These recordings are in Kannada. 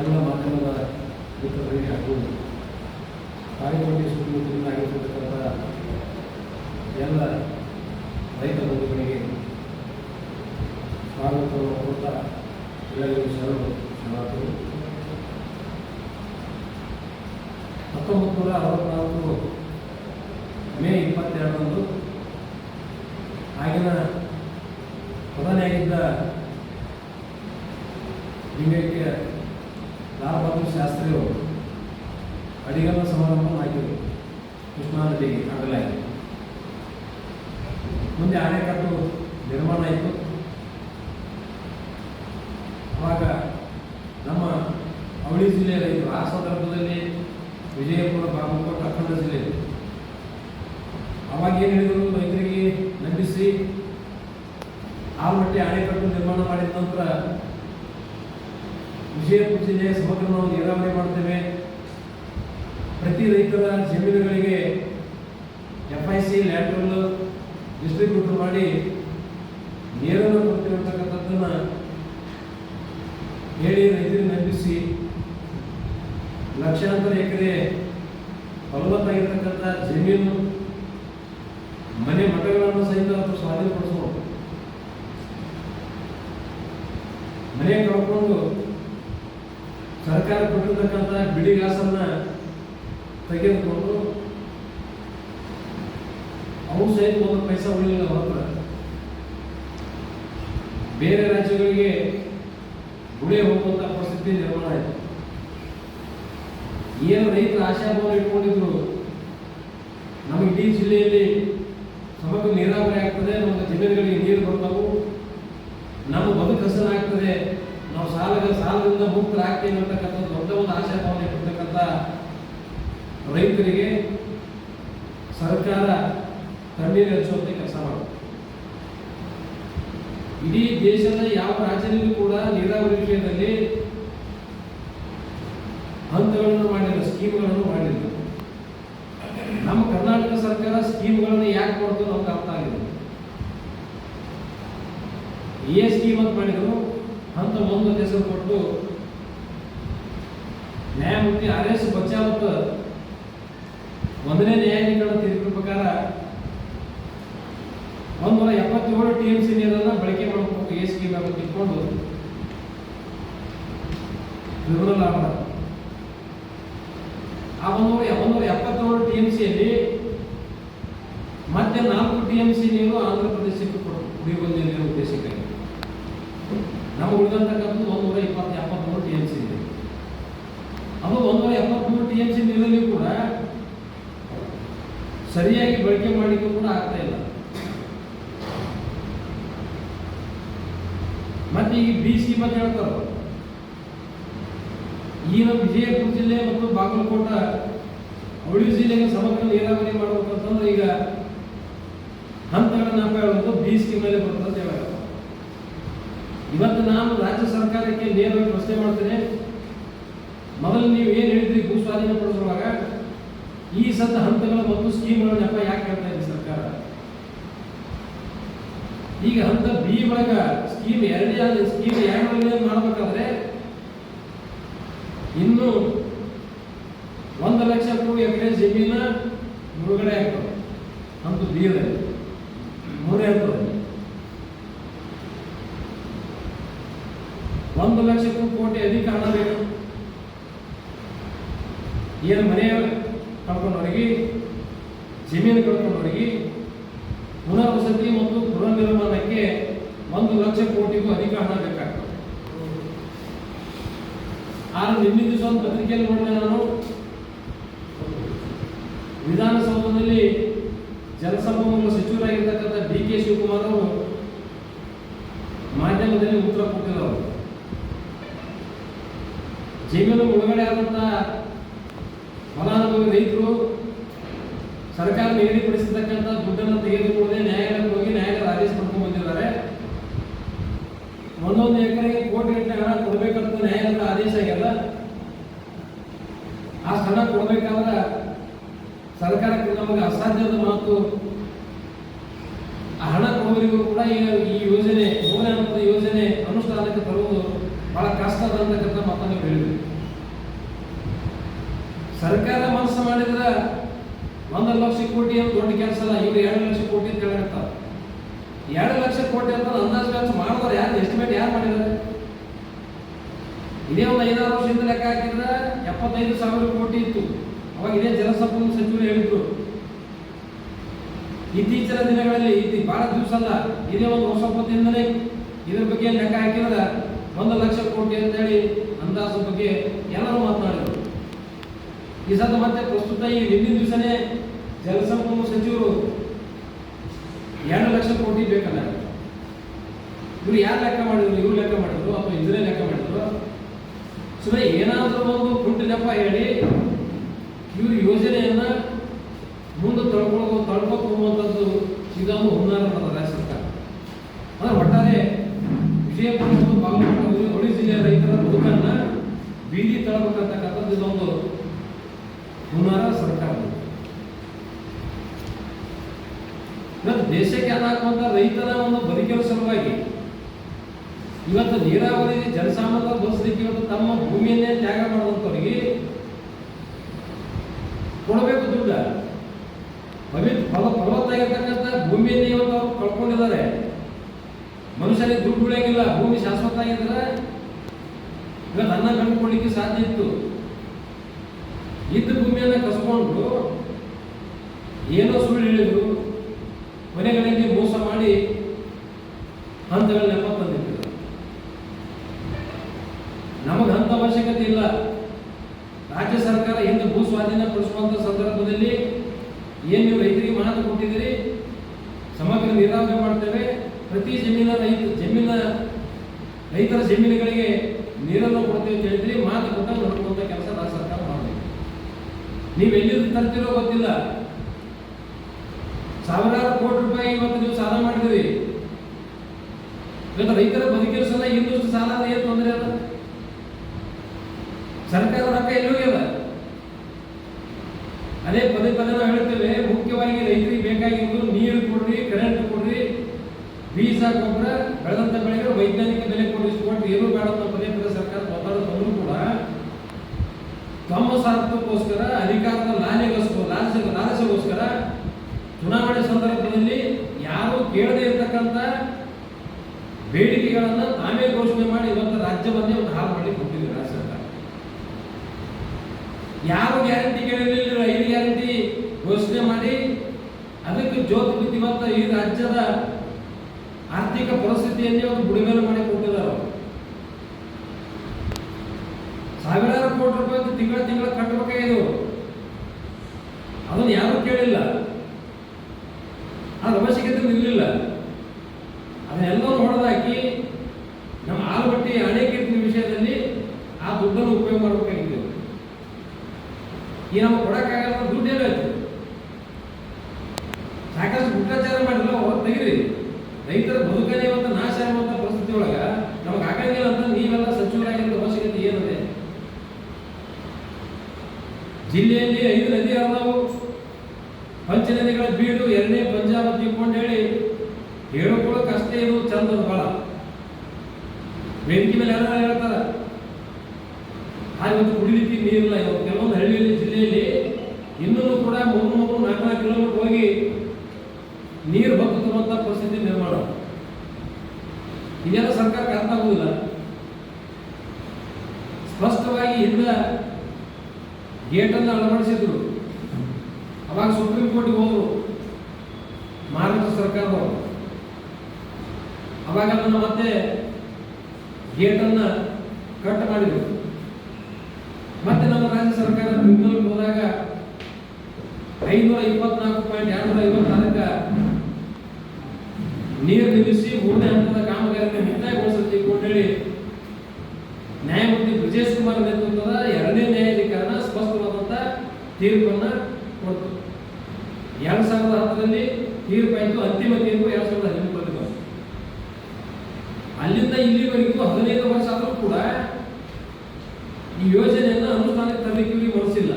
ಎಲ್ಲ ಮಾಧ್ಯಮದ ಮಿತ್ರರಿಗೆ ಹಾಗೂ ಕಾರ್ಯಕರ್ತೆ ಸುತ್ತಮುತ್ತಲಿನ ಆಗಿರ್ತಕ್ಕಂಥ ಎಲ್ಲ ರೈತ ಬಂಧುಗಳಿಗೆ ಸ್ವಾಗತವನ್ನು ಕೊಡ್ತಾ ಎಲ್ಲರಿಗೂ ಶರಣು ಶರಣಾರ್ಥಿಗಳು. ಹತ್ತೊಂಬತ್ತು ನೂರ ಅರವತ್ನಾಲ್ಕು ಮೇ ಇಪ್ಪತ್ತೆರಡರಂದು ಆಗಿನ ಪ್ರಧಾನಿಯಾಗಿದ್ದ ಲಿಂಗೈಕ್ಯ ಲಾಲ್ ಬಹದ್ದೂರ್ ಶಾಸ್ತ್ರಿಯವರು ಅಡಿಗಲ್ಲ ಸಮಾರಂಭ ಹಾಕಿದರು ಕೃಷ್ಣಾ ನದಿಗೆ ಆಗಲಾಯಿತು ಮುಂದೆ ಆಣೆಕಟ್ಟು ನಿರ್ಮಾಣ ಆಯಿತು ಆವಾಗ ನಮ್ಮ ಅವಳಿ ಜಿಲ್ಲೆಯ ಆ ಸಂದರ್ಭದಲ್ಲಿ ವಿಜಯಪುರ ಬಾಗಲಕೋಟೆ ಅಖಂಡ ಜಿಲ್ಲೆ ಅವಾಗ ಏನು ಹೇಳಿದರು ರೈತರಿಗೆ ನಂಬಿಸಿ ಆಲ್ಮಟ್ಟಿ ಅಣೆಕಟ್ಟು ನಿರ್ಮಾಣ ಮಾಡಿದ ನಂತರ ಜಿಲ್ಲೆಯ ಸಮಗ್ರವನ್ನು ನೀರಾವರಿ ಮಾಡ್ತೇವೆ ಪ್ರತಿ ರೈತರ ಜಮೀನುಗಳಿಗೆ F I C lateral distribute ಮಾಡಿ ನೀರನ್ನು ಕೊಡ್ತೀವಿ ಹೇಳಿ ರೈತರಿಗೆ ನಂಬಿಸಿ ಲಕ್ಷಾಂತರ ಎಕರೆ ಫಲವತ್ತಾಗಿರ್ತಕ್ಕಂಥ ಜಮೀನು, ಮನೆ ಮಠಗಳನ್ನು ಸಹಿತ ಅವರು ಸ್ವಾಧೀನಪಡಿಸಬಹುದು. ಮನೆ ಕಳ್ಕೊಂಡು ಸರ್ಕಾರ ಕೊಟ್ಟಿರ್ತಕ್ಕಂಥ ಬಿಡಿಗಾಸನ್ನ ತೆಗೆದುಕೊಂಡು ಅವು ಸಹಿತ ಒಂದು ಪೈಸಾ ಉಳಿಲಿಲ್ಲ ಮಾತ್ರ ಬೇರೆ ರಾಜ್ಯಗಳಿಗೆ ಗುಳೆ ಹೋಗುವಂತ ಪರಿಸ್ಥಿತಿ ನಿರ್ಮಾಣ ಆಯಿತು. ಏನು ರೈತರ ಆಶಾಭಾವ ಇಟ್ಕೊಂಡಿದ್ರು ನಮ್ಮ ಇಡೀ ಜಿಲ್ಲೆಯಲ್ಲಿ ಸಮಗ್ರ ನೀರಾವರಿ ಆಗ್ತದೆ, ನಮ್ಮ ಜಿಲ್ಲೆಗಳಿಗೆ ನೀರು ಬರ್ತಾವು, ನಮ್ಮ ಬದುಕು ಹಸನಾಗ್ತದೆ ನಾವು ಸಾಲದ ಸಾಲದಿಂದ ಮುಕ್ತರಾಗ್ತೀವಿ ಅಂತಕ್ಕಂಥ ದೊಡ್ಡ ಒಂದು ಆಶಾಭಾವನೆ ಕೊಡ್ತಕ್ಕಂಥ ರೈತರಿಗೆ ಸರ್ಕಾರ ಕಣ್ಣೀರು ಹಚ್ಚುವಂತೆ ಕೆಲಸ ಮಾಡುತ್ತೆ. ಇಡೀ ದೇಶದ ಯಾವ ರಾಜ್ಯದಲ್ಲೂ ಕೂಡ ನೀರಾವರಿ ವಿಷಯದಲ್ಲಿ ಹಂತಗಳನ್ನು ಮಾಡಿಲ್ಲ, ಸ್ಕೀಮ್ಗಳನ್ನು ಮಾಡಿಲ್ಲ. ನಮ್ಮ ಕರ್ನಾಟಕ ಸರ್ಕಾರ ಸ್ಕೀಮ್ಗಳನ್ನು ಯಾಕೆ ಕೊಡ್ತು ನಮ್ಗೆ ಅರ್ಥ ಆಗಿದೆ ಎ ಸ್ಕೀಮ್ ಅಂತ ಮಾಡಿದ್ರು ಹಂತ ಒಂದು ಅಂತ ಹೆಸರು ಕೊಟ್ಟು ನ್ಯಾಯಮೂರ್ತಿ ಆರ್ ಎಸ್ ಬಚಾವತ್ ಒಂದನೇ ನ್ಯಾಯಾಧೀಕರಣ ತೀರ್ಪಿನ ಪ್ರಕಾರ ಒಂದೂರ ಎಪ್ಪತ್ತೇಳು ಟಿ ಎಂ ಸಿ ನೀರನ್ನು ಬಳಕೆ ಮಾಡಬೇಕು ಎ ಸ್ಕೀಮ್ ಅಂತ ತಿಳ್ಕೊಂಡು ಟ್ರಿಬ್ಯುನಲ್ ಆರ್ಡರ್ ಆ ಒಂದೂರ ಒಂದೂರ ಎಪ್ಪತ್ತೇಳು ಟಿ ಎಂ ಸಿಯಲ್ಲಿ ಮತ್ತೆ ನಾಲ್ಕು ಟಿ ಎಂ ಸಿ ನೀರು ಆಂಧ್ರ ಪ್ರದೇಶಕ್ಕೆ ಕೊಡಬೇಕು ಕುಡಿಯುವ ನೀರಿನ ಉದ್ದೇಶಕ್ಕಾಗಿ ನಮ್ಮ ಉಳಿದಂತಕ್ಕಂಥದ್ದು ಒಂದೂರ ಇಪ್ಪತ್ತು ಎಪ್ಪತ್ಮೂರು ಟಿ ಎಂ ಸಿ ಇದೆ. ಅದು ಒಂದೂರ ಎಪ್ಪತ್ಮೂರು ಟಿ ಎಂ ಸಿ ನೀರಲ್ಲಿ ಕೂಡ ಸರಿಯಾಗಿ ಬಳಕೆ ಮಾಡಲಿಕ್ಕೂ ಕೂಡ ಆಗ್ತಾ ಇಲ್ಲ. ಮತ್ತೆ ಈ ಬಿ ಸಿ ಬಗ್ಗೆ ಹೇಳ್ತಾರ. ಈಗ ವಿಜಯಪುರ ಜಿಲ್ಲೆ ಮತ್ತು ಬಾಗಲಕೋಟ ಅವಳಿ ಜಿಲ್ಲೆಗೆ ಸಮಗ್ರ ನೀರಾವರಿ ಮಾಡಬೇಕಂತಂದ್ರೆ ಈಗ ಹಂತಗಳನ್ನ ಬಿ ಸಿ ಮೇಲೆ ಬರ್ತದೆ ಅಂತ ಹೇಳೋದು ಇವತ್ತು ನಾನು ರಾಜ್ಯ ಸರ್ಕಾರಕ್ಕೆ ನೇರವಾಗಿ ಪ್ರಶ್ನೆ ಮಾಡ್ತೇನೆ. ಮೊದಲು ನೀವು ಏನು ಹೇಳಿದ್ರಿ ಭೂ ಸ್ವಾಧೀನ ಪಡಿಸುವಾಗ? ಈ ಸದ್ದ ಹಂತಗಳ ಮತ್ತು ಸ್ಕೀಮ್ಗಳ ಯಾಕೆ ಹೇಳ್ತಾ ಇದೆ ಸರ್ಕಾರ? ಈಗ ಹಂತ ಬಿ ಒಳಗ ಸ್ಕೀಮ್ ಎರಡೇ ಸ್ಕೀಮ್ ಎರಡರಲ್ಲಿ ಮಾಡಬೇಕಾದ್ರೆ, ಇನ್ನು ಒಂದು ಲಕ್ಷ ಕೋಟಿ ಎಕರೆ ಜಮೀನ ಮುಳುಗಡೆ ಆಗ್ತದೆ ಹಂತ ಬೀರಲ್ಲಿ ಮೂರೇ ಹಂತದಲ್ಲಿ ಒಂದು ಲಕ್ಷಕ್ಕೂ ಕೋಟಿ ಅಧಿಕ ಹಣ ಬೇಕು ಏನು ಮನೆ ಕಳ್ಕೊಂಡವರಿಗೆ ಜಮೀನು ಕಳ್ಕೊಂಡವರಿಗೆ ಪುನರ್ವಸತಿ ಮತ್ತು ಗೃಹ ನಿರ್ಮಾಣಕ್ಕೆ ಒಂದು ಲಕ್ಷ ಕೋಟಿಗೂ ಅಧಿಕ ಹಣ ಬೇಕಾಗ್ತದೆ ಆದ್ರೆ ನಿನ್ನೆ ನೋಡಿದೆ ನಾನು. ವಿಧಾನಸೌಧದಲ್ಲಿ ಜಲಸಂಪನ್ಮೂಲ ಸಚಿವರಾಗಿರ್ತಕ್ಕಂಥ ಡಿ ಕೆ ಶಿವಕುಮಾರ್ ಅವರು ಮಾಧ್ಯಮದಲ್ಲಿ ಉತ್ತರ ಕೊಟ್ಟಿರೋರು ಜಮೀನು ಒಳಗಡೆ ಆದಂಥ ಫಲಾನುಭವಿ ರೈತರು ಸರ್ಕಾರ ನಿಗದಿಪಡಿಸಿರ್ತಕ್ಕಂಥ ದುಡ್ಡನ್ನು ತೆಗೆದುಕೊಳ್ಳದೆ ನ್ಯಾಯಾಲಯಕ್ಕೆ ಹೋಗಿ ನ್ಯಾಯಾಲಯದ ಆದೇಶ ಪಡ್ಕೊಂಡು ಬಂದಿದ್ದಾರೆ. ಒಂದೊಂದು ಎಕರೆಗೆ ಕೋಟಿ ಗಟ್ಟಲೆ ಹಣ ಕೊಡಬೇಕಂತ ನ್ಯಾಯಾಲಯದ ಆದೇಶ ಆಗ್ಯದ ಆ ಹಣ ಕೊಡಬೇಕಾದ್ರೆ ಸರ್ಕಾರಕ್ಕೆ ನಮಗೆ ಅಸಾಧ್ಯದ ಮಾತು. ಆ ಹಣ ಕೊಡುವರಿಗೂ ಕೂಡ ಈಗ ಈ ಯೋಜನೆ ಮೂಲ ಯೋಜನೆ ಅನುಷ್ಠಾನಕ್ಕೆ ತರುವುದು ಬಹಳ ಕಷ್ಟ ಅಂತಕ್ಕಂಥ ಮಾತನ್ನು ಹೇಳಿದ್ರಿ. ಸರ್ಕಾರ ಮನಸ್ಸು ಮಾಡಿದ್ರೆ ಒಂದು ಲಕ್ಷ ಕೋಟಿ ಅಂತ ದೊಡ್ಡ ಕೆಲಸ ಅಲ್ಲ, ಇವರು ಎರಡು ಲಕ್ಷ ಕೋಟಿ ಅಂತ ಹೇಳಿರ್ತಾರೆ ಎರಡು ಲಕ್ಷ ಕೋಟಿ ಅಂತ ಅಂದಾಜು ಖರ್ಚು ಮಾಡಿದ್ರೆ ಯಾರು? ಎಸ್ಟಿಮೇಟ್ ಯಾರು ಮಾಡಿದ್ದಾರೆ? ಇದೇ ಒಂದು ಐದಾರು ವರ್ಷದಿಂದ ಲೆಕ್ಕ ಹಾಕಿದ್ರೆ ಎಪ್ಪತ್ತೈದು ಸಾವಿರ ಕೋಟಿ ಇತ್ತು. ಅವಾಗ ಇದೇ ಜಲಸಂಪನ್ಮೂಲ ಸಚಿವರು ಹೇಳಿದ್ರು. ಇತ್ತೀಚಿನ ದಿನಗಳಲ್ಲಿ ಇದು ಭಾಳ ದಿವಸ ಅಲ್ಲ, ಇದೇ ಒಂದು ಹೊಸ ಹೊತ್ತಿಂದಲೇ ಇದ್ರ ಬಗ್ಗೆ ಲೆಕ್ಕ ಹಾಕಿದ್ರೆ ಒಂದು ಲಕ್ಷ ಕೋಟಿ ಅಂತ ಹೇಳಿ ಅಂದಾಜು ಬಗ್ಗೆ ಎಲ್ಲರೂ ಮಾತನಾಡಿದರು. ಈ ಸತ ಮತ್ತೆ ಪ್ರಸ್ತುತ ಈ ಹಿಂದಿನ ದಿವಸನೇ ಜಲಸಂಪನ್ಮೂಲ ಸಚಿವರು ಎರಡು ಲಕ್ಷ ಕೋಟಿ ಬೇಕಲ್ಲ. ಇವ್ರು ಯಾರು ಲೆಕ್ಕ ಮಾಡಿದ್ರು, ಇವ್ರು ಲೆಕ್ಕ ಮಾಡಿದ್ರು ಅಥವಾ ಇಂಜಿನಿಯರ್ ಲೆಕ್ಕ ಮಾಡಿದ್ರು ಸುಮ್ಮನೆ ಏನಾದರೂ ಒಂದು ಕುಂಟು ನೆಪ ಹೇಳಿ, ಇವ್ರ ಯೋಜನೆಯನ್ನ ಮುಂದೆ ತಳ್ಕೊಳ್ಳೋ ತಳ್ಕೊಂಡು ಹೋಗುವಂಥದ್ದು ಇದೊಂದು ಹುನ್ನಾರ ರಾಜ್ಯ ಸರ್ಕಾರ. ಅಂದ್ರೆ ಒಟ್ಟಾರೆ ವಿಜಯಪುರ ಮತ್ತು ಬಾಗಲಕೋಟೆ ಜಿಲ್ಲೆಯ ರೈತರ ಬದುಕನ್ನ ಬೀದಿ ತಳ್ಬೇಕಂತಕ್ಕಂಥದ್ದು ಇದೊಂದು ಹುನ್ನಾರ ಸರ್ಕಾರ. ದೇಶಕ್ಕೆ ಅದಾಗುವಂಥ ರೈತರ ಒಂದು ಬದುಕಿನ ಸಲುವಾಗಿ ಇವತ್ತು ನೀರಾವರಿ ಜನಸಾಮಾನ್ಯ ಬಳಸಲಿಕ್ಕೆ ಇವತ್ತು ತಮ್ಮ ಭೂಮಿಯನ್ನೇ ತ್ಯಾಗ ಮಾಡುವಂಥವ್ರಿಗೆ ಕೊಡಬೇಕು ದುಡ್ಡ. ಪವಿತ್ರ ಫಲ ಫಲವತ್ತಾಗಿರ್ತಕ್ಕಂಥ ಭೂಮಿಯನ್ನೇ ಇವತ್ತು ಅವರು ಕಳ್ಕೊಂಡಿದ್ದಾರೆ. ಮನುಷ್ಯನಿಗೆ ದುಡ್ಡು ಉಳಿಯಂಗಿಲ್ಲ, ಭೂಮಿ ಶಾಶ್ವತ ಆಗಿದ್ರೆ ಇವತ್ತು ಅನ್ನ ಕಂಡುಕೊಳ್ಳಿಕ್ಕೆ ಸಾಧ್ಯ ಇತ್ತು. ಇದ್ದ ಭೂಮಿಯನ್ನು ಕಸ್ಕೊಂಡು ಏನೋ ಸುಳ್ಳು ಹೇಳಿದ್ರು ಕೊನೆಗಳಿಗೆ ಮೋಸ ಮಾಡಿ ಹಂತಗಳ ನೆಪ ತಂದಿರ್ತಾರೆ ನಮಗೆ ಹಂತ ಅವಶ್ಯಕತೆ ಇಲ್ಲ ರಾಜ್ಯ ಸರ್ಕಾರ ಎಂದು ಭೂ ಸ್ವಾಧೀನ ಪಡಿಸುವಂತ ಸಂದರ್ಭದಲ್ಲಿ ಏನು ನೀವು ರೈತರಿಗೆ ಮಾತು ಕೊಟ್ಟಿದ್ದೀರಿ ಸಮಗ್ರ ನೀರಾವರಿ ಮಾಡ್ತೇವೆ ಪ್ರತಿ ಜಮೀನ ರೈತ ಜಮೀನ ರೈತರ ಜಮೀನುಗಳಿಗೆ ನೀರನ್ನು ಕೊಡ್ತೇವೆ ಅಂತ ಹೇಳಿದ್ರಿ ಮಾತು ಕೊಟ್ಟಾಗ ನೋಡ್ಕೊಂತ ಕೆಲಸ ರಾಜ್ಯ ಸರ್ಕಾರ ಮಾಡಬೇಕು ನೀವು ಎಲ್ಲಿಂದ ತರ್ತಿರೋ ಗೊತ್ತಿಲ್ಲ ಸಾವಿರಾರು ಕೋಟಿ ರೂಪಾಯಿ ಇವತ್ತು ಇವತ್ತು ರೈತರ ಬದುಕಿನ ಸಲ ಇನ್ನಷ್ಟು ಸಾಲ ಏನು ತೊಂದರೆ ಅದ ಸರ್ಕಾರ ರೊಕ್ಕ ಎಲ್ಲಿ ಹೋಗ್ಯದ ಅದೇ ಪದೇ ಪದೇ ನಾವು ಹೇಳ್ತೇವೆ, ಮುಖ್ಯವಾಗಿ ರೈತರಿಗೆ ಬೇಕಾಗಿರೋದು ನೀರು ಕೊಡ್ರಿ ಕರೆಂಟ್ ಕೊಡ್ರಿ, ಬೀಜ, ಗೊಬ್ಬರ, ಬೆಳೆದಂತ ಬೆಳೆಗೆ ವೈಜ್ಞಾನಿಕ ಬೆಲೆ ಕೊಡಿ ಇಷ್ಟು ಕೊಟ್ಟು ಏನು ಬೇಡ ಪದೇ ಪದೇ ಸರ್ಕಾರ ಮಾತಾಡೋದು ಕೂಡ ತಮ್ಮ ಸ್ವಾರ್ಥಕ್ಕೋಸ್ಕರ ಅಧಿಕಾರದ ಲಾಲೆಗೋಸ್ಕರ ಲಾಲಸ ಲಾಲಸೆಗೋಸ್ಕರ ಚುನಾವಣೆ ಸಂದರ್ಭದಲ್ಲಿ ಯಾರು ಕೇಳದೇ ಇರತಕ್ಕಂಥ ಬೇಡಿಕೆಗಳನ್ನ ತಾವೇ ಘೋಷಣೆ ಮಾಡಿ ಇವತ್ತು ರಾಜ್ಯವನ್ನೇ ಒಂದು ಹಾಳು ಮಾಡಿ ಕೊಟ್ಟಿದ್ರು ರಾಜ್ಯ ಸರ್ಕಾರ ಯಾರು ಗ್ಯಾರಂಟಿ ಕೇಳಿರಲಿಲ್ಲ ಐದು ಗ್ಯಾರಂಟಿ ಘೋಷಣೆ ಮಾಡಿ, ಅದಕ್ಕೆ ಜೋತ್ ಬಿದ್ದು ಇವತ್ತು ಈ ರಾಜ್ಯದ ಆರ್ಥಿಕ ಪರಿಸ್ಥಿತಿಯನ್ನೇ ಒಂದು ಬುಡಿಮೇಲು ಮಾಡಿ ಕೊಟ್ಟಿದ್ದಾರೆ. ಸಾವಿರಾರು ಕೋಟಿ ರೂಪಾಯಿ ತಿಂಗಳ ತಿಂಗಳ ಕಟ್ಟಬೇಕಾಗಿದ್ದು ಅದನ್ನು ಯಾರೂ ಕೇಳಿಲ್ಲ ಅದು ಅವಶ್ಯಕತೆ ಇರಲಿಲ್ಲ ಅದನ್ನೆಲ್ಲವೂ ಹೊಡೆದಾಕಿ ನಮ್ಮ ಆಲಮಟ್ಟಿ ಅಣೆಕಟ್ಟಿನ ವಿಷಯದಲ್ಲಿ ಆ ದುಡ್ಡನ್ನು ಉಪಯೋಗ ಮಾಡಬೇಕಾಗಿತ್ತು ಈ ನಮ್ಮ ಕೊಡಕ್ಕಾಗಲ್ಲ ದುಡ್ಡು ಏನಾಯ್ತು ಸಾಕಷ್ಟು ಭ್ರಷ್ಟಾಚಾರ ಮಾಡಿಲ್ಲ ಹೊರ ತೆಗಿರಿ ರೈತರ ಬದುಕನೇ ಇವತ್ತು ನಾಶ ಆಗುವಂತ ಪರಿಸ್ಥಿತಿ ಒಳಗ ನಮಗೆ ಆಗಂಗಿಲ್ಲ ಅಂತ ನೀವೆಲ್ಲ ಸಚಿವರಾಗಿರೋ ಅವಶ್ಯಕತೆ ಏನಿದೆ ಜಿಲ್ಲೆಯಲ್ಲಿ ಐದು ನದಿ ಹರಿದವು ಪಂಚ ನದಿಗಳ ಬೀಡು ಎರಡನೇ ಪಂಜಾಬ್ ತಿಳ್ಕೊಂಡು ಹೇಳಿ ಹೇಳ್ಕೊಳಕ್ ಅಷ್ಟೇ ಇದು ಚಂದದ ಬಹಳ ಬೆಂಕಿ ಮೇಲೆ ಯಾರು ಹೇಳ್ತಾರ? ಒಂದು ಕುಡಿಲಿಕ್ಕೆ ನೀರಿಲ್ಲ. ಇವತ್ತು ಕೆಲವೊಂದು ಹಳ್ಳಿಯಲ್ಲಿ, ಜಿಲ್ಲೆಯಲ್ಲಿ ಇನ್ನೂ ಕೂಡ ಮೂರು ಮೂರು ನಾಲ್ಕು ನಾಲ್ಕು ಕಿಲೋಮೀಟರ್ ಹೋಗಿ ನೀರು ತರುವಂತ ಪರಿಸ್ಥಿತಿ ನಿರ್ಮಾಣ ಇದೆಲ್ಲ ಸರ್ಕಾರಕ್ಕೆ ಅರ್ಥ ಆಗುವುದಿಲ್ಲ ಸ್ಪಷ್ಟವಾಗಿ ಹಿಂದ ಗೇಟನ್ನು ಅಳವಡಿಸಿದ್ರು. ಅವಾಗ ಸುಪ್ರೀಂ ಕೋರ್ಟ್ಗೆ ಹೋದ್ರು. ಮಹಾರಾಷ್ಟ್ರ ಸರ್ಕಾರದವರು. ಅವಾಗ ಅದನ್ನು ಮತ್ತೆ ಗೇಟನ್ನು ಕಟ್ ಮಾಡಿದ್ರು. ಮತ್ತೆ ನಮ್ಮ ರಾಜ್ಯ ಸರ್ಕಾರ ಬೆಂಗಳೂರಿಗೆ ಹೋದಾಗ ಐನೂರ ಪಾಯಿಂಟ್ ಎರಡ್ನೂರ ಐವತ್ತಾರಕ್ಕ ನೀರು ನಿಲ್ಲಿಸಿ ಮೂರನೇ ಹಂತದ ಕಾಮಗಾರಿಯನ್ನು ಮುಕ್ತಾಯಗೊಳಿಸಲು ತಿಳ್ಕೊಂಡು ಹೇಳಿ ನ್ಯಾಯಮೂರ್ತಿ ಬ್ರಿಜೇಶ್ ಕುಮಾರ್ ನೇತೃತ್ವದ ಎರಡನೇ ನ್ಯಾಯಾಧಿಕರಣ ಸ್ಪಷ್ಟವಾದಂತ ತೀರ್ಪನ್ನ ಕೊಡ್ತು ಎರಡ್ ಸಾವಿರದ ಹತ್ತರಲ್ಲಿ ತೀರ್ಪಾಯಿತು ಅಂತಿಮ ತೀರ್ಪು ಎರಡ್ ಸಾವಿರದ ಹದಿನೆಂಟರಲ್ಲಿ ಬಂತು ಅಲ್ಲಿಂದ ಇಲ್ಲಿವರೆಗೂ ಹದಿನೈದು ವರ್ಷ ಆದರೂ ಕೂಡ ಈ ಯೋಜನೆಯನ್ನು ಅನುಷ್ಠಾನಕ್ಕೆ ತರಲಿಕ್ಕೆ ಇವರಿಗೆ ಮನಸ್ಸಿಲ್ಲ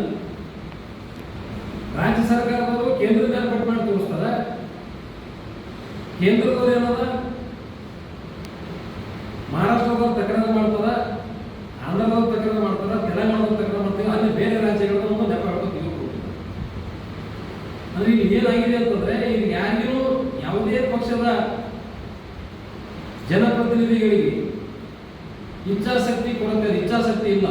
ರಾಜ್ಯ ಸರ್ಕಾರದವರು ಕೇಂದ್ರದ ಮೇಲೆ ಕಟ್ ಮಾಡಿ ತೋರಿಸ್ತಾರೆ ಕೇಂದ್ರದವ್ರು ಏನದ ಮಹಾರಾಷ್ಟ್ರದವ್ರು ತಕರಾರು ಮಾಡ್ತಾರ ಇಚ್ಛಾಶಕ್ತಿ ಕೊರತೆ ಇದೆ, ಇಚ್ಛಾಶಕ್ತಿ ಇಲ್ಲ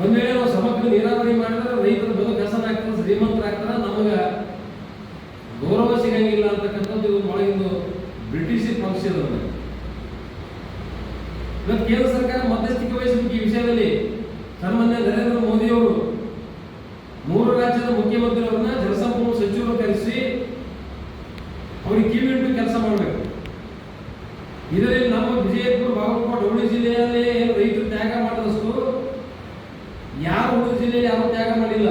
ಒಂದ್ ವೇಳೆ ನಾವು ಸಮಗ್ರ ನೀರಾವರಿ ಮಾಡಿದ್ರೆ ರೈತರ ಬದುಕು ಹಸನಾಗ್ತದೆ ಶ್ರೀಮಂತರಾಗ್ತಾರೆ ನಮಗೆ ಗೌರವ ಸಿಗಂಗಿಲ್ಲ ಅಂತಕ್ಕಂಥದ್ದು ಇದು ಒಳಗಿಂದು ಬ್ರಿಟಿಷ್ ಪಕ್ಷ ಇದೆ ನಮಗೆ. ಇವತ್ತು ಕೇಂದ್ರ ಸರ್ಕಾರ ಮಧ್ಯಸ್ಥಿಕೆ ವಹಿಸಬೇಕು ಈ ವಿಷಯದಲ್ಲಿ ಸನ್ಮಾನ್ಯ ನರೇಂದ್ರ ಮೋದಿ ಅವರು ಮೂರು ರಾಜ್ಯದ ಮುಖ್ಯಮಂತ್ರಿಯವರನ್ನ ಜಲಸಂಪನ್ಮೂಲ ಸಚಿವರು ಕರೆಸಿ ಅವ್ರಿಗೆ ಕಿವಿಟ್ಟು ಕೆಲಸ ಮಾಡಬೇಕು ಇದರಲ್ಲಿ ನಮ್ಮ ವಿಜಯಪುರ ಬಾಗಲಕೋಟೆ ಹುಳಿ ಜಿಲ್ಲೆಯಲ್ಲಿ ಏನು ರೈತರು ತ್ಯಾಗ ಮಾಡಿದಷ್ಟು ಯಾರು ಉಳಿದ ಜಿಲ್ಲೆಯಲ್ಲಿ ಯಾರು ತ್ಯಾಗ ಮಾಡಿಲ್ಲ.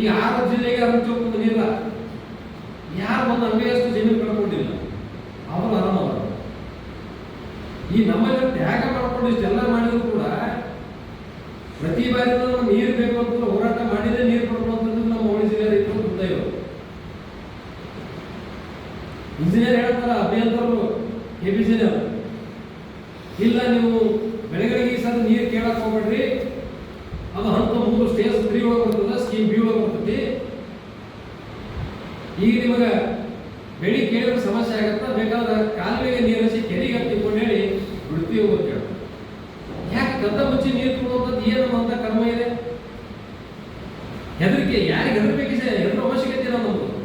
ಈಗ ಆರು ಜಿಲ್ಲೆಗೆ ಅರವತ್ತು ಬಂದಿಲ್ಲ? ಯಾರು ಒಂದು ಅಂಗೈಯಷ್ಟು ಜಮೀನು ಕಳ್ಕೊಂಡಿಲ್ಲ? ಅವರು ಆರಾಮವರು ಈ ನಮ್ಮಲ್ಲಿ ತ್ಯಾಗ ಮಾಡ್ಕೊಂಡು ಇಷ್ಟೆಲ್ಲ ಮಾಡಿದ್ರು ಕೂಡ ಪ್ರತಿ ಬಾರಿ ನಾವು ನೀರು ಬೇಕು ಅಂತ ಹೋರಾಟ ಮಾಡಿದ್ರೆ ನೀರು ಕೊಡುವಂಥದ್ದು ನಮ್ಮ ಹುಳಿ ಜಿಲ್ಲೆ ರೈತರು ದುರ್ದೈವ ಇಂಜಿನಿಯರ್ ಹೇಳ್ತಾರ ಅಭಿಯಂತರರು ಕೆ ಬಿ ಇಲ್ಲ ನೀವು ಬೆಳೆಗಳಿಗೆ ಈ ಸಲ ನೀರು ಕೇಳಕ್ ಹೋಗ್ಬೇಡ್ರಿ ಅದು ಹಂತ ಮೂರು ಸ್ಟೇಜ್ ತ್ರೀ ಒಳಗೆ ಬರ್ತದೆ ಸ್ಕೀಮ್ ಬಿ ಒಳಗೆ ಬರ್ತೈತಿ ಈಗ ನಿಮಗೆ ಬೆಳಿ ಕೇಳಿದ್ರೆ ಸಮಸ್ಯೆ ಆಗತ್ತ ಬೇಕಾದ್ರೆ ಕಾಲುವೆಗೆ ನೀರು ಹಚ್ಚಿ ಕೆರೆಗೆ ಹತ್ತಿಕೊಂಡು ಹೇಳಿ ಬಿಡ್ತೀವಿ ಅಂತ ಹೇಳ್ತಾರೆ ಯಾಕೆ ಗದ್ದ ಮುಚ್ಚಿ ನೀರು ಕೊಡುವಂಥದ್ದು ಏನು ಅಂತ ಕರ್ಮ ಇದೆ ಹೆದರಿಕೆ ಯಾರಿಗೆ ಹೆದರ್ಬೇಕಿದೆ ಹೆದರ ಅವಶ್ಯಕತೆ ನಮ್ಮದು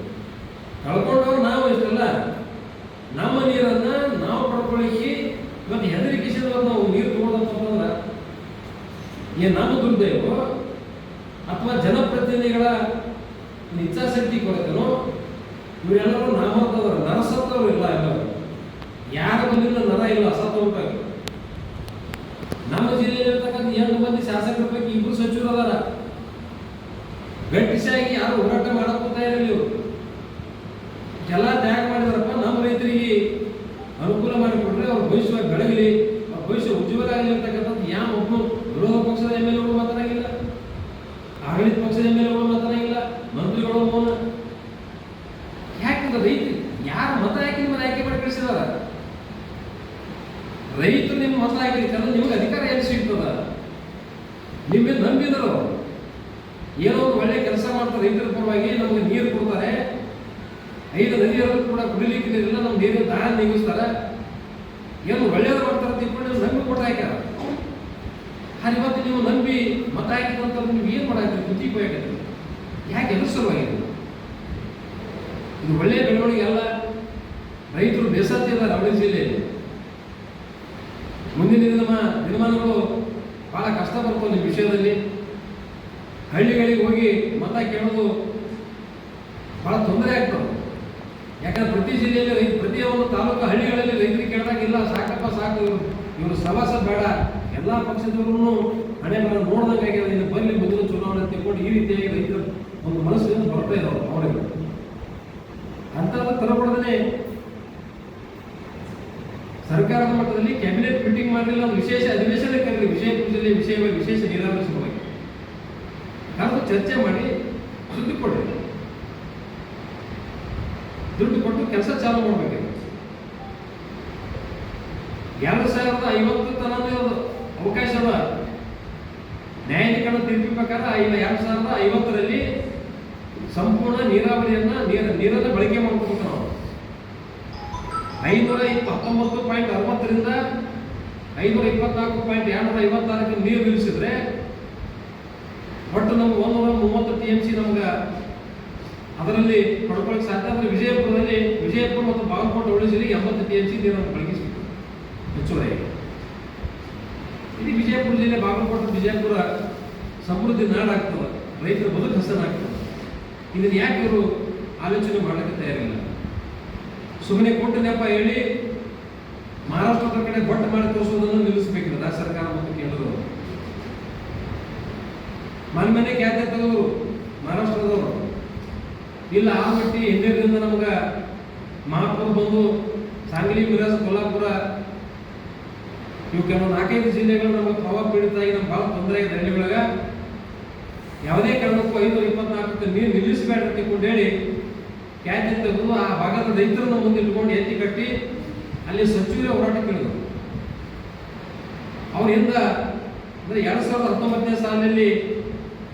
обычно ಅಲ್ಲ ರೈತರು ಬೇಸತ್ತಿದ್ದಾರೆ ಅವಳಿ ಜಿಲ್ಲೆಯಲ್ಲಿ. ಮುಂದಿನ ದಿನ ದಿನಮಾನಗಳು ಬಹಳ ಕಷ್ಟ ಬರ್ತವೆ ಈ ವಿಷಯದಲ್ಲಿ. ಹಳ್ಳಿಗಳಿಗೆ ಹೋಗಿ ಮತ ಕೇಳೋದು ಬಹಳ ತೊಂದರೆ ಆಗ್ತದೆ. ಯಾಕಂದ್ರೆ ಪ್ರತಿ ಜಿಲ್ಲೆಯಲ್ಲಿ ರೈತ ಪ್ರತಿಯೊಂದು ತಾಲೂಕು ಹಳ್ಳಿಗಳಲ್ಲಿ ರೈತರಿಗೆ ಕೇಳಿದಾಗ, ಇಲ್ಲ, ಸಾಕಪ್ಪ, ಸಾಕು, ಇವ್ರು ಸವಾಸ ಬೇಡ. ಎಲ್ಲ ಪಕ್ಷದವ್ರು ಹಣೆ ಬರ ನೋಡ್ದಂಗೆ ಇನ್ನು ಬರಲಿ ಮೊದಲು ಚುನಾವಣೆ ತಿಳ್ಕೊಂಡು ಈ ರೀತಿಯಾಗಿ ರೈತರು ಒಂದು ಮನಸ್ಸಿನಿಂದ ಬರ್ತಾ ಇದ್ದಾವೆ ಅವರಿಗೆ ಅಂಥದ್ದು ತರಬಡದಲ್ಲಿ ಸರ್ಕಾರದ ಮಟ್ಟದಲ್ಲಿ ಕ್ಯಾಬಿನೆಟ್ ಮೀಟಿಂಗ್ ಮಾಡಲಿಲ್ಲ ವಿಶೇಷ ಅಧಿವೇಶನ ಕರೆದು ವಿಷಯ ಪೂಜೆಯಲ್ಲಿ ವಿಷಯ ವಿಶೇಷ ನಿರಾಕರಿಸುವ ಬಗ್ಗೆ ನಾವು ಚರ್ಚೆ ಮಾಡಿ ಸುದ್ದಿ ಕೊಡ್ರಿ. ದುಡ್ಡು ಕೊಟ್ಟು ಕೆಲಸ ಚಾಲು ಮಾಡಬೇಕು. ಎರಡು ಸಾವಿರದ ಐವತ್ತು ತನಕ ಅವಕಾಶ ಅದ ನ್ಯಾಯಾಧಿಕರಣ ತೀರ್ಪಿ ಪ್ರಕಾರ ಐದು ಎರಡು ಸಾವಿರದ ಐವತ್ತರಲ್ಲಿ ಸಂಪೂರ್ಣ ನೀರಾವರಿಯನ್ನ ನೀರ, ನೀರನ್ನ ಬಳಕೆ ಮಾಡ್ಕೋಬೇಕು ನಾವು ಐನೂರ ಹತ್ತೊಂಬತ್ತು ಪಾಯಿಂಟ್ ಅರವತ್ತರಿಂದ ಐನೂರ ಇಪ್ಪತ್ನಾಲ್ಕು ಪಾಯಿಂಟ್ ಎರಡ್ನೂರ ಐವತ್ತಾರಕ್ಕೆ ನೀರು ನಿಲ್ಲಿಸಿದ್ರೆ ಒಟ್ಟು ನಮ್ಗೆ ಒಂದೂರ ಮೂವತ್ತು ಟಿ ಎಂ ಸಿ ನಮ್ಗೆ ಅದರಲ್ಲಿ ಪಡ್ಕೊಳ್ಳಿ ಸಾಧ್ಯ. ಅಂದ್ರೆ ವಿಜಯಪುರದಲ್ಲಿ, ವಿಜಯಪುರ ಮತ್ತು ಬಾಗಲಕೋಟೆ ಉಳಿಸಿರಿ ಎಂಬತ್ತು ಟಿ ಎಂ ಸಿ ನೀರನ್ನು ಬಳಕಿಸಬೇಕು ಹೆಚ್ಚುವರಿ. ಇದು ವಿಜಯಪುರ ಜಿಲ್ಲೆ ಬಾಗಲಕೋಟೆ, ವಿಜಯಪುರ ಸಮೃದ್ಧಿ ನಾಡಾಗ್ತದೆ. ರೈತರ ಬದುಕು ಹಸನಾಗ್ತದೆ. ಇದನ್ನ ಯಾಕೆ ಇವರು ಆಲೋಚನೆ ಮಾಡಲಿಕ್ಕೆ ತಯಾರಿಲ್ಲ? ಸುಮ್ಮನೆ ಕೊಟ್ಟು ಹೇಳಿ ಮಹಾರಾಷ್ಟ್ರದ ಕಡೆ ಬಟ್ ಮಾಡಿ ತೋರಿಸೋದನ್ನು ನಿಲ್ಲಿಸಬೇಕು, ರಾಜ್ಯ ಸರ್ಕಾರ ಮತ್ತು ಕೇಂದ್ರದವರು. ಮನೆ ಮನೆ ಖ್ಯಾತೆ ತೆಗೆದ್ರು ಮಹಾರಾಷ್ಟ್ರದವರು. ಇಲ್ಲ, ಆ ಮಟ್ಟಿ ಹಿಂದಿನಿಂದ ನಮ್ಗೆ ಮಹಾಪುರ ಬಂದು ಸಾಂಗ್ಲಿ, ಮಿರಾಜ್, ಕೊಲ್ಲಾಪುರ ಇವು ಕೆಲವು ನಾಲ್ಕೈದು ಜಿಲ್ಲೆಗಳು ನಮಗೆ ಪ್ರವಾಹ ಪೀಡಿತಾಗಿ ನಮ್ಗೆ ಭಾಳ ತೊಂದರೆ ಆಗಿದೆ ಹಳ್ಳಿಗಳಾಗ ಯಾವುದೇ ಕಾರಣಕ್ಕೂ ಐನೂರ ಇಪ್ಪತ್ನಾಲ್ಕು ನೀರು ನಿಲ್ಲಿಸಬೇಡ ಅಂತ ಹೇಳಿ ಖ್ಯಾತಿ ತೆಗೆದು ಆ ಭಾಗದ ರೈತರನ್ನು ಮುಂದೆ ಇಟ್ಕೊಂಡು ಎತ್ತಿ ಕಟ್ಟಿ ಅಲ್ಲಿ ಸಚಿವರೇ ಹೋರಾಟ ಕೇಳಿದ್ರು. ಅವರಿಂದ ಅಂದರೆ ಎರಡು ಸಾವಿರದ ಹತ್ತೊಂಬತ್ತನೇ ಸಾಲಿನಲ್ಲಿ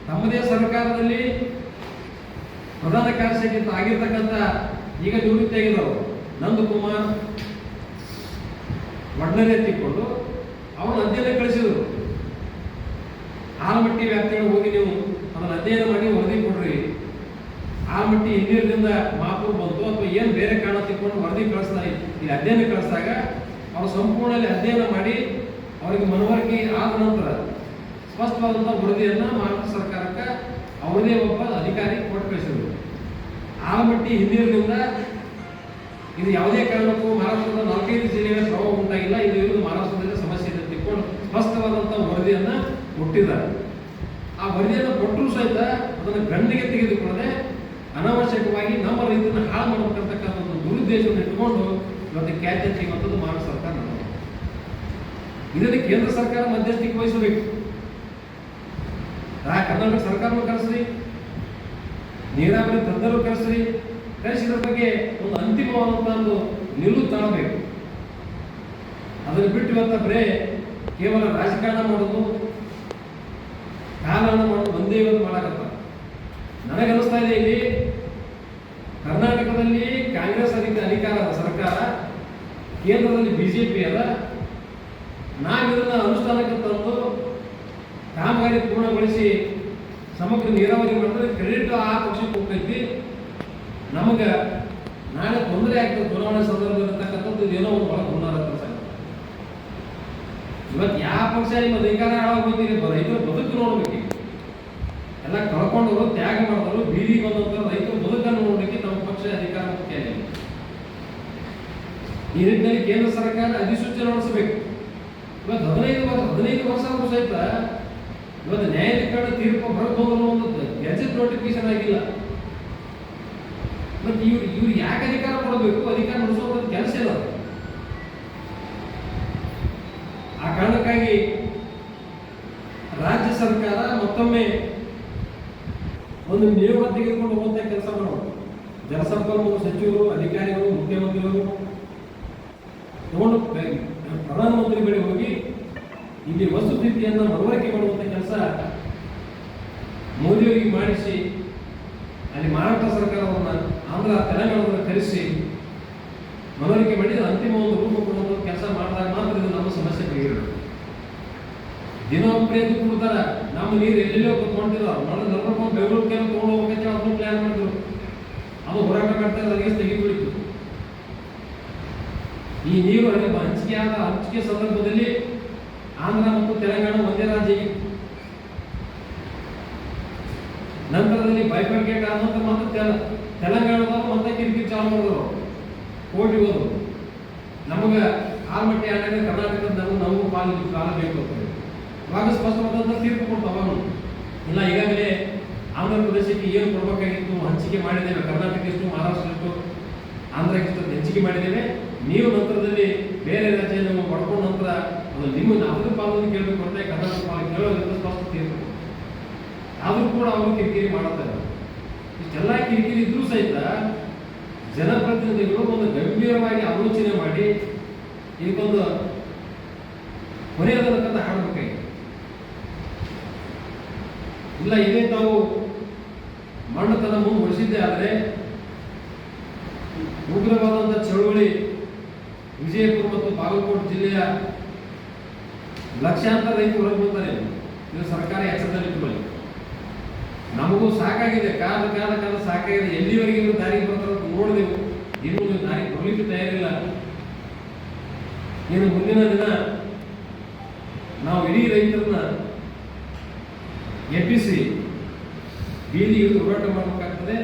ತಮ್ಮದೇ ಸರ್ಕಾರದಲ್ಲಿ ಪ್ರಧಾನ ಕಾರ್ಯದರ್ಶಿ ಆಗಿರ್ತಕ್ಕಂಥ ಈಗ ನಿವೃತ್ತಿ ಆಗಿರೋ ನಂದಕುಮಾರ್ ಒಡ್ಡನೆ ಎತ್ತಿಕೊಂಡು ಅವನು ಅಧ್ಯಯನ ಕಳಿಸಿದರು. ಆಲಮಟ್ಟಿ ವ್ಯಾಪ್ತಿಗೆ ಹೋಗಿ ನೀವು ಅದನ್ನು ಅಧ್ಯಯನ ಮಾಡಿ ವರದಿ ಕೊಡ್ರಿ. ಆಲಮಟ್ಟಿ ಹಿನ್ನೀರಿನಿಂದ ಮಾತು ಬಂತು ಅಥವಾ ಏನು ಬೇರೆ ಕಾರಣ ತಿಳ್ಕೊಂಡು ವರದಿ ಕಳಿಸ್ತಾ ಇಲ್ಲಿ ಅಧ್ಯಯನ ಕಳಿಸಿದಾಗ ಅವರು ಸಂಪೂರ್ಣ ಇಲ್ಲಿ ಅಧ್ಯಯನ ಮಾಡಿ ಅವರಿಗೆ ಮನವರಿಕೆ ಆದ ನಂತರ ಸ್ಪಷ್ಟವಾದಂಥ ವರದಿಯನ್ನು ಮಾರ್ಗ ಸರ್ಕಾರಕ್ಕೆ ಅವರದೇ ಒಬ್ಬ ಅಧಿಕಾರಿ ಕೊಟ್ಟು ಕಳಿಸಿದರು. ಆಲಮಟ್ಟಿ ಹಿನ್ನೀರಿನಿಂದ ಇದು ಯಾವುದೇ ಕಾರಣಕ್ಕೂ ಮಹಾರಾಷ್ಟ್ರದ ನಾಲ್ಕೈದು ಜಿಲ್ಲೆಗಳ ಪ್ರಭಾವ ಉಂಟಾಗಿಲ್ಲ. ಇದು ಮಹಾರಾಷ್ಟ್ರದಲ್ಲಿ ಸಮಸ್ಯೆ ಇದೆ ತಿಳ್ಕೊಂಡು ಸ್ಪಷ್ಟವಾದಂಥ ವರದಿಯನ್ನು ಕೊಟ್ಟಿದ್ದಾರೆ. ಆ ವರದಿಯನ್ನು ಕೊಟ್ಟರು ಸಹಿತ ಅದನ್ನು ಗಂಡಿಗೆ ತೆಗೆದುಕೊಳ್ಳದೆ ಅನಾವಶ್ಯಕವಾಗಿ ನಮ್ಮ ರೈತರನ್ನು ಹಾಳು ಮಾಡಬೇಕಂತಕ್ಕಂಥ ಒಂದು ದುರುದ್ದೇಶವನ್ನು ಇಟ್ಟುಕೊಂಡು ಇವತ್ತು ಕ್ಯಾಚ್ ತೆಗೆಯುವಂಥದ್ದು ಮಹಾರಾಷ್ಟ್ರ ಸರ್ಕಾರ ಇದನ್ನು ಕೇಂದ್ರ ಸರ್ಕಾರ ಮಧ್ಯಸ್ಥಿಕೆ ವಹಿಸಬೇಕು. ಕರ್ನಾಟಕ ಸರ್ಕಾರನೂ ಕರೆಸ್ರಿ, ನೀರಾವರಿ ತಜ್ಞರು ಕರೆಸ್ರಿ ಕರೆಸಿದ್ರ ಬಗ್ಗೆ ಒಂದು ಅಂತಿಮವಾದಂಥ ಒಂದು ನಿಲುವು ತಾಳಬೇಕು ಅದನ್ನು ಬಿಟ್ಟು ಇವತ್ತ ಬರೇ ಕೇವಲ ರಾಜಕಾರಣ ಮಾಡೋದು ಕಾಲಹರಣ ಮಾಡೋದು ಒಂದೇ ಒಂದು ಮಾಡಕತ್ತ. ನನಗನ್ನಿಸ್ತಾ ಇದೆ ಇಲ್ಲಿ, ಕರ್ನಾಟಕದಲ್ಲಿ ಕಾಂಗ್ರೆಸ್ ಅಧಿಕ ಅಧಿಕಾರ ಸರ್ಕಾರ, ಕೇಂದ್ರದಲ್ಲಿ ಬಿಜೆಪಿ ಅದ. ನಾವಿದನ್ನು ಅನುಷ್ಠಾನಕ್ಕೆ ತಂದು ಕಾಮಗಾರಿ ಪೂರ್ಣಗೊಳಿಸಿ ಸಮಗ್ರ ನೀರಾವರಿ ಮಾಡಿದ್ರೆ ಕ್ರೆಡಿಟ್ ಆ ಪಕ್ಷಕ್ಕೆ ಹೋಗ್ತೈತಿ. ನಮಗೆ ನಾಳೆ ತೊಂದರೆ ಆಗ್ತದೆ ಚುನಾವಣೆ ಸಂದರ್ಭದಲ್ಲಿ ಇರತಕ್ಕಂಥದ್ದು ಏನೋ ಒಂದು ಇವತ್ತು ಯಾವ ಪಕ್ಷ ನಿಮ್ಮ ಅಧಿಕಾರ ಹಾಳಾಗೋಗ್ತೀರಿ ರೈತರು ಬದುಕು ನೋಡ್ಬೇಕು. ಎಲ್ಲ ಕಳ್ಕೊಂಡವರು, ತ್ಯಾಗ ಮಾಡಿದ್ರು ಬೀದಿ ಬಂದವರು, ರೈತರು ಬದುಕನ್ನು ನೋಡಲಿಕ್ಕೆ ನಮ್ಮ ಪಕ್ಷ ಅಧಿಕಾರ ಮುಖ್ಯ ಈ ನಿಟ್ಟಿನಲ್ಲಿ ಕೇಂದ್ರ ಸರ್ಕಾರ ಅಧಿಸೂಚನೆ ನಡೆಸಬೇಕು ಇವತ್ತು ಹದಿನೈದು ವರ್ಷ ಹದಿನೈದು ವರ್ಷ ಸಹಿತ ಇವತ್ತು ನ್ಯಾಯಾಧಿಕರಣ ತೀರ್ಪು ಹೊರಗೆ ಒಂದು ಗೆಜೆಟ್ ನೋಟಿಫಿಕೇಶನ್ ಆಗಿಲ್ಲ. ಮತ್ತೆ ಇವ್ರು ಇವ್ರು ಯಾಕೆ ಅಧಿಕಾರ ಕೊಡಬೇಕು? ಅಧಿಕಾರ ನಡೆಸೋದ್ರ ಕೆಲಸ ಇಲ್ಲ. ಅದು. ಆ ಕಾರಣಕ್ಕಾಗಿ ರಾಜ್ಯ ಸರ್ಕಾರ ಮತ್ತೊಮ್ಮೆ ಒಂದು ನಿಯೋಗ ತೆಗೆದುಕೊಂಡು ಹೋಗುವಂತ ಕೆಲಸ ಮಾಡೋದು ಜಲಸಂಪನ್ಮೂಲ ಸಚಿವರು, ಅಧಿಕಾರಿಗಳು, ಮುಖ್ಯಮಂತ್ರಿಗಳು, ತಗೊಂಡು ಪ್ರಧಾನಮಂತ್ರಿ ಬಳಿ ಹೋಗಿ ಇಲ್ಲಿ ವಸ್ತುಸ್ಥಿತಿಯನ್ನು ಮನವರಿಕೆ ಮಾಡುವಂತ ಕೆಲಸ ಮೋದಿಯವರಿಗೆ ಮಾಡಿಸಿ, ಅಲ್ಲಿ ಮಹಾರಾಷ್ಟ್ರ ಸರ್ಕಾರವನ್ನು ಆಂಧ್ರ ತೆಲಂಗಾಣವನ್ನು ಕರೆಸಿ ಮನವರಿಕೆ ಮಾಡಿ, ಅಂತಿಮ ಒಂದು ರೂಪ ಕೊಡುವಂಥ ಕೆಲಸ ಮಾಡಿದಾಗ ಮಾತ್ರ ಇದು ನಮ್ಮ ಸಮಸ್ಯೆ ಬಗೆಹರಿಯೋದು ದಿನೊಬ್ಬರೇ ಕೊಡ್ತಾರೆ. ನಮ್ಮ ನೀರು ಎಲ್ಲೆಲ್ಲೋ ಕುತ್ಕೊಂಡಿಲ್ಲ ನಾಳೆ ನಲ್ವತ್ತು ಬೆಂಗಳೂರು ಕೆಲವು ತೊಗೊಂಡು ಹೋಗ್ಬೇಕಂತ ಅದನ್ನು ಪ್ಲಾನ್ ಮಾಡಿದ್ರು. ಅದು ಹೋರಾಟ ಮಾಡ್ತಾ ಅದಕ್ಕೆ ತೆಗೆದುಬಿಡಿತು ಈ ನೀರು ಅಲ್ಲಿ ಹಂಚಿಕೆ ಆದ ಹಂಚಿಕೆ ಸಂದರ್ಭದಲ್ಲಿ ಆಂಧ್ರ ಮತ್ತು ತೆಲಂಗಾಣ ಒಂದೇ ರಾಜ್ಯ. ನಂತರದಲ್ಲಿ ಬೈಫರ್ಕೇಟ್ ಆದ ನಂತರ ಮತ್ತೆ ತೆಲ- ತೆಲಂಗಾಣದವರು ಮತ್ತೆ ಕಿರಿಕಿರಿ ಚಾಲು ಮಾಡಿದ್ರು. ಕೋಟಿ ಹೋದ್ರು. ನಮಗೆ ಮಟ್ಟಿ ಆದಾಗ ಕರ್ನಾಟಕದ ನಮಗೆ ನಮಗೂ ಪಾಲು ಕಾಲ ಬೇಕು. ಅವಾಗ ಸ್ಪಷ್ಟವಾದಂಥ ತೀರ್ಪು ಕೊಟ್ಟು ಅವರು ಇಲ್ಲ, ಈಗಾಗಲೇ ಆಂಧ್ರ ಪ್ರದೇಶಕ್ಕೆ ಏನು ಕೊಡಬೇಕಾಗಿತ್ತು ಹಂಚಿಕೆ ಮಾಡಿದ್ದೇವೆ. ಕರ್ನಾಟಕ ಎಷ್ಟು ಮಹಾರಾಷ್ಟ್ರ ಎಷ್ಟು ಆಂಧ್ರಕ್ಕೆ ಎಷ್ಟು ಹಂಚಿಕೆ ಮಾಡಿದ್ದೇವೆ. ನೀವು ನಂತರದಲ್ಲಿ ಬೇರೆ ರಾಜ್ಯ ನಮ್ಮ ಪಡ್ಕೊಂಡ ನಂತರ ಅದು ನಿಮ್ಮ ಅದ್ರ ಪಾಲನ್ನು ಕೇಳಬೇಕು ಅಂತ ಕರ್ನಾಟಕ ಪಾಲು ಕೇಳೋದ್ರಿಂದ ಸ್ಪಷ್ಟ ತೀರ್ಪು ಆದರೂ ಕೂಡ ಅವರು ಕಿರಿಕಿರಿ ಮಾಡುತ್ತಾರೆ. ಇಷ್ಟೆಲ್ಲ ಕಿರಿಕಿರಿ ಇದ್ರೂ ಸಹಿತ ಜನಪ್ರತಿನಿಧಿಗಳು ಒಂದು ಗಂಭೀರವಾಗಿ ಆಲೋಚನೆ ಮಾಡಿ ಇದಕ್ಕೊಂದು ಕೊನೆಯದಕ್ಕಂತ ಹಾಡಬೇಕಾಗಿ ಇಲ್ಲ, ಇದೇ ತಾವು ಮಣ್ಣತನ ಮುಂದುವರಿಸಿದ್ದೇ ಆದರೆ ಉಗ್ರವಾದಂಥ ಚಳುವಳಿ ವಿಜಯಪುರ ಮತ್ತು ಬಾಗಲಕೋಟೆ ಜಿಲ್ಲೆಯ ಲಕ್ಷಾಂತರ ರೈತರು ಹೊರಗೆ ಇದು ಸರ್ಕಾರ ಎಚ್ಚರದಲ್ಲಿಟ್ಟುಕೊಳ್ಳಿ ನಮಗೂ ಸಾಕಾಗಿದೆ, ಕಾಲ ಕಾಲ ಕಾಲ ಸಾಕಾಗಿದೆ. ಎಲ್ಲಿವರೆಗೆ ಇನ್ನು ದಾರಿಗೆ ಬರ್ತಾರೆ ನೋಡಿದೆವು ಇನ್ನೂ ನೀವು ಬರಲಿಕ್ಕೆ ತಯಾರಿಲ್ಲ. ಇನ್ನು ಮುಂದಿನ ದಿನ ನಾವು ಇಡೀ ರೈತರನ್ನ ಎಬ್ಬಿಸಿ ಬೀದಿ ಇಳಿದು ಹೋರಾಟ ಮಾಡಬೇಕಾಗ್ತದೆ.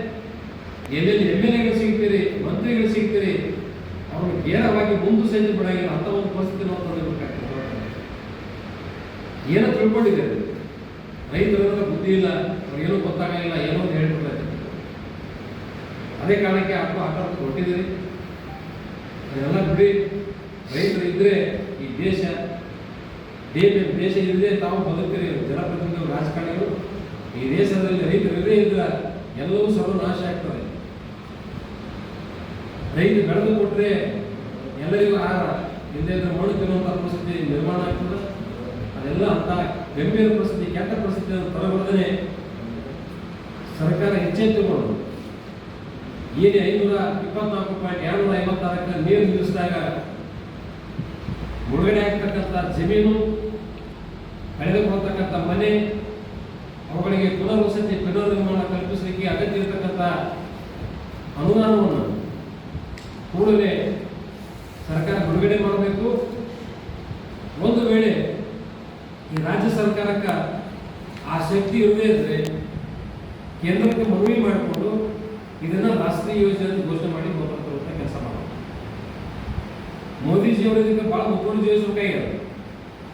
ಎಲ್ಲೆಲ್ಲಿ ಎಂ ಎಲ್ ಎಗಳು ಸಿಗ್ತೀರಿ, ಮಂತ್ರಿಗಳು ಸಿಗ್ತೀರಿ, ಅವರು ನೇರವಾಗಿ ಮುಂದೆ ಸಹಿತ ಬಿಡಂಗಿಲ್ಲ ಅಂತ ಒಂದು ಪರಿಸ್ಥಿತಿ ನಾವು ತಂದಿರ್ಬೇಕಾಗ್ತದೆ ಏನೋ ತಿಳ್ಕೊಂಡಿದ್ದಾರೆ ರೈತರ ಬುದ್ಧಿ ಇಲ್ಲ ಅವ್ರಿಗೇನೋ ಗೊತ್ತಾಗಲಿಲ್ಲ ಏನೋ ಅಂತ ಹೇಳ್ಬಿಡ್ತಾರೆ ಅದೇ ಕಾರಣಕ್ಕೆ ಆಟೋ ಆಟ ಕೊಟ್ಟಿದ್ದೀರಿ. ಅದೆಲ್ಲ ಬಿಡಿ. ರೈತರು ಇದ್ರೆ ಈ ದೇಶ ದೇಶ ದೇಶ ಇಲ್ಲದೆ ತಾವು ಬದುಕ್ತೀರಿ ಜನಪ್ರತಿನಿಧಿಗಳು, ರಾಜಕಾರಣಿಗಳು, ಈ ದೇಶದಲ್ಲಿ ರೈತರು ಇಲ್ಲದೇ ಇದ್ರೆ ಎಲ್ಲವೂ ಸರ್ವನಾಶ ಆಗ್ತದೆ. ರೈತ ಬೆಳೆದು ಕೊಟ್ಟರೆ ಎಲ್ಲರಿಗೂ ಆಹಾರ. ಇಲ್ಲದೆ ಮಣ್ಣು ತಿನ್ನುವಂಥ ಪರಿಸ್ಥಿತಿ ನಿರ್ಮಾಣ ಆಗ್ತದೆ. ಅದೆಲ್ಲ ಅಂತ ಗಂಭೀರ ಪರಿಸ್ಥಿತಿ, ಕೆಟ್ಟ ಪರಿಸ್ಥಿತಿ ತರಬಾರ್ದೇ ಸರ್ಕಾರ ಎಚ್ಚೆತ್ತುಕೊಂಡು ಏನೇ ಐನೂರ ಇಪ್ಪತ್ನಾಲ್ಕು ಪಾಯಿಂಟ್ ಎರಡುನೂರ ಐವತ್ತಾರಕ್ಕೆ ನೀರು ನಿಲ್ಲಿಸಿದಾಗ ಮುಳುಗಡೆ ಆಗ್ತಕ್ಕಂಥ ಜಮೀನು ಕಳೆದುಕೊಳ್ತಕ್ಕಂಥ ಮನೆ, ಅವುಗಳಿಗೆ ಪುನರ್ವಸತಿ, ಪುನರ್ನಿರ್ಮಾಣ ಕಲ್ಪಿಸಲಿಕ್ಕೆ ಅಗತ್ಯ ಇರತಕ್ಕಂಥ ಅನುದಾನವನ್ನು ಕೂಡಲೇ ಸರ್ಕಾರ ಬಿಡುಗಡೆ ಮಾಡಬೇಕು. ಒಂದು ವೇಳೆ ಈ ರಾಜ್ಯ ಸರ್ಕಾರಕ್ಕೆ ಆ ಶಕ್ತಿ ಇರದೇ ಇದ್ರೆ ಕೇಂದ್ರಕ್ಕೆ ಮನವಿ ಮಾಡಿಕೊಂಡು ಇದನ್ನ ರಾಷ್ಟ್ರೀಯ ಯೋಜನೆ ಘೋಷಣೆ ಮಾಡಿ ಹೋಗ್ಬರ್ತಕ್ಕಂಥ ಕೆಲಸ ಮಾಡಬೇಕು ಮೋದಿಜಿ ಅವರು ಇದಕ್ಕೆ ಬಹಳ ಮುಖ್ಯಮಂತ್ರಿ ಜೋಯಿಸ್ರ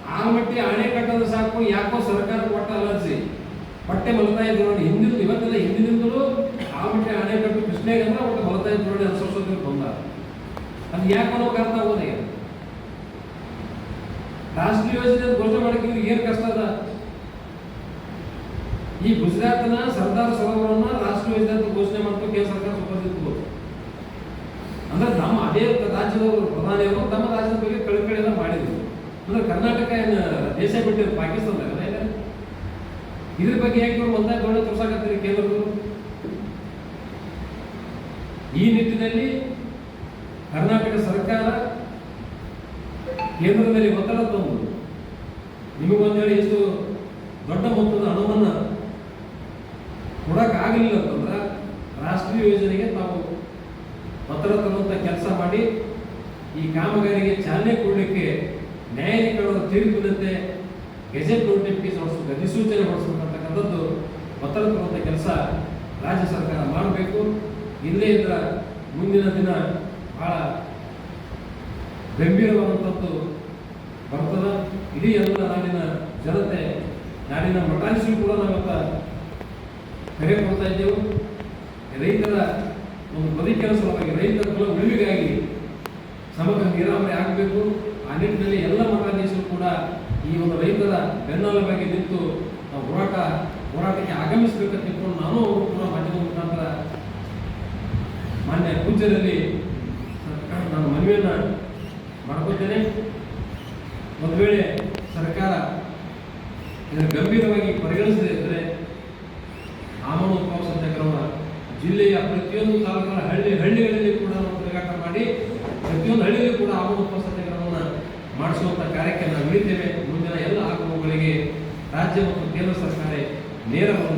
ಕೈಗೆ ಆ ಮಟ್ಟಿಗೆ ಅಣೆ ಕಟ್ಟೋದು ಸಾಕು, ಯಾಕೋ ಸರ್ಕಾರ ಕೊಟ್ಟ ಅಲರ್ಜಿ. ಹೊಟ್ಟೆ ಮಲತಾ ಇದ್ರು ನೋಡಿ, ಹಿಂದಿನ ಇವತ್ತೆಲ್ಲ ಹಿಂದಿನಿಂದಲೂ ಆ ಮಟ್ಟಿಗೆ ಅಣೆ ಕಟ್ಟು ಕೃಷ್ಣೆಗೆ ಅಂದ್ರೆ ಒಟ್ಟು ಮಲತಾ ಇದ್ರು ನೋಡಿ ಅನ್ಸೋಸೋದ್ರಲ್ಲಿ ಬಂದ. ಅದು ಯಾಕೆ ಅನ್ನೋ ಅರ್ಥ ಆಗೋದೇ ರಾಷ್ಟ್ರೀಯ ಯೋಜನೆ ಘೋಷಣೆ ಮಾಡಕ್ಕೆ ಇವ್ರಿಗೆ ಏನ್ ಕಷ್ಟ ಅದ? ಈ ಗುಜರಾತ್ನ ಸರ್ದಾರ್ ಸರೋವರನ್ನ ರಾಷ್ಟ್ರೀಯ ಯೋಜನೆ ಅಂತ ಘೋಷಣೆ ಮಾಡ್ಕೊಂಡು ಕೇಂದ್ರ ಸರ್ಕಾರ ಸುಪರ್ದಿತ್ತು ಅಂದ್ರೆ ನಮ್ಮ ಅದೇ ರಾಜ್ಯದವರು, ಪ್ರಧಾನಿಯವರು ತಮ್ಮ ರಾಜ್ಯದ ಬಗ್ಗೆ ಕಳಕಳಿಯನ್ನ ಮಾಡಿದ್ರು. ಅಂದ್ರೆ ಕರ್ನಾಟಕ ಏನು ದೇಶ ಬಿಟ್ಟಿರೋ ಪಾಕಿಸ್ತಾನದಾಗ ಇದ್ರ ಬಗ್ಗೆ ಹೇಗೆ ಇವ್ರು ಒಂದಾಗ ಗೌರವ ತೋರ್ಸಾಕತ್ತೀರಿ ಕೇಂದ್ರದವರು ಈ ನಿಟ್ಟಿನಲ್ಲಿ ಕರ್ನಾಟಕ ಸರ್ಕಾರ ಕೇಂದ್ರದಲ್ಲಿ ಒತ್ತಡ ತಂದು ನಿಮಗೊಂದೇಳಿ ಎಷ್ಟು ದೊಡ್ಡ ಮೊತ್ತದ ಹಣವನ್ನ ಕೊಡಕ್ ಆಗಲಿಲ್ಲ ಅಂತಂದ್ರೆ ರಾಷ್ಟ್ರೀಯ ಯೋಜನೆಗೆ ತಾವು ಒತ್ತಡ ತರುವಂತ ಕೆಲಸ ಮಾಡಿ ಈ ಕಾಮಗಾರಿಗೆ ಚಾಲನೆ ಕೊಡಲಿಕ್ಕೆ ನ್ಯಾಯಾಧಿಕರಣದ ತೀರ್ಪಿನಂತೆ ಗೆಜೆಟ್ ನೋಟಿಫಿಕೇಶನ್ ಹೊರಡಿಸಬೇಕು ಅಧಿಸೂಚನೆ ಹೊರಡಿಸಬೇಕಂತಕ್ಕಂಥದ್ದು ಒತ್ತಡ ಕೊಡುವಂಥ ಕೆಲಸ. ರಾಜ್ಯ ಸರ್ಕಾರ ಮಾಡಬೇಕು. ಇಲ್ಲೇ ಇದ್ರ ಮುಂದಿನ ದಿನ ಬಹಳ ಗಂಭೀರವಾದಂಥದ್ದು ಬರ್ತದ. ಇಡೀ ಎಲ್ಲ ನಾಡಿನ ಜನತೆ ನಾಡಿನ ಮಠಾಧೀಶರು ಕೂಡ ನಾವತ್ತ ಕರೆ ಕೊಡ್ತಾ ಇದ್ದೆವು. ರೈತರ ಒಂದು ಬದುಕಿನ ಸಲುವಾಗಿ ರೈತರ ಕುಲ ಉಳಿವಿಗಾಗಿ ಸಮಗ್ರ ನೀರಾವರಿ ಆಗಬೇಕು. ಆ ನಿಟ್ಟಿನಲ್ಲಿ ಎಲ್ಲ ಮಠಾಧೀಶರು ಕೂಡ ಈ ಒಂದು ರೈತರ ಬೆನ್ನೆಲುಬಾಗಿ ನಿಂತು ಹೋರಾಟ, ಹೋರಾಟಕ್ಕೆ ಆಗಮಿಸಬೇಕಂತ ತಿಳ್ಕೊಂಡು ನಾನು ಕೂಡ ಮಾಧ್ಯಮದ ಮುಖಾಂತರ ಮಾನ್ಯ ಪೂಜ್ಯದಲ್ಲಿ ನಾನು ಮನವಿಯನ್ನ ಮಾಡ್ಕೊತೇನೆ ಒಂದು ವೇಳೆ ಸರ್ಕಾರ ಇದನ್ನು ಗಂಭೀರವಾಗಿ ಪರಿಗಣಿಸದೇ ಇದ್ದರೆ ಆಮದು ಉಪವಾಸ ಸತ್ಯಾಗ್ರಹ ಜಿಲ್ಲೆಯ ಪ್ರತಿಯೊಂದು ತಾಲೂಕಿನ Primeira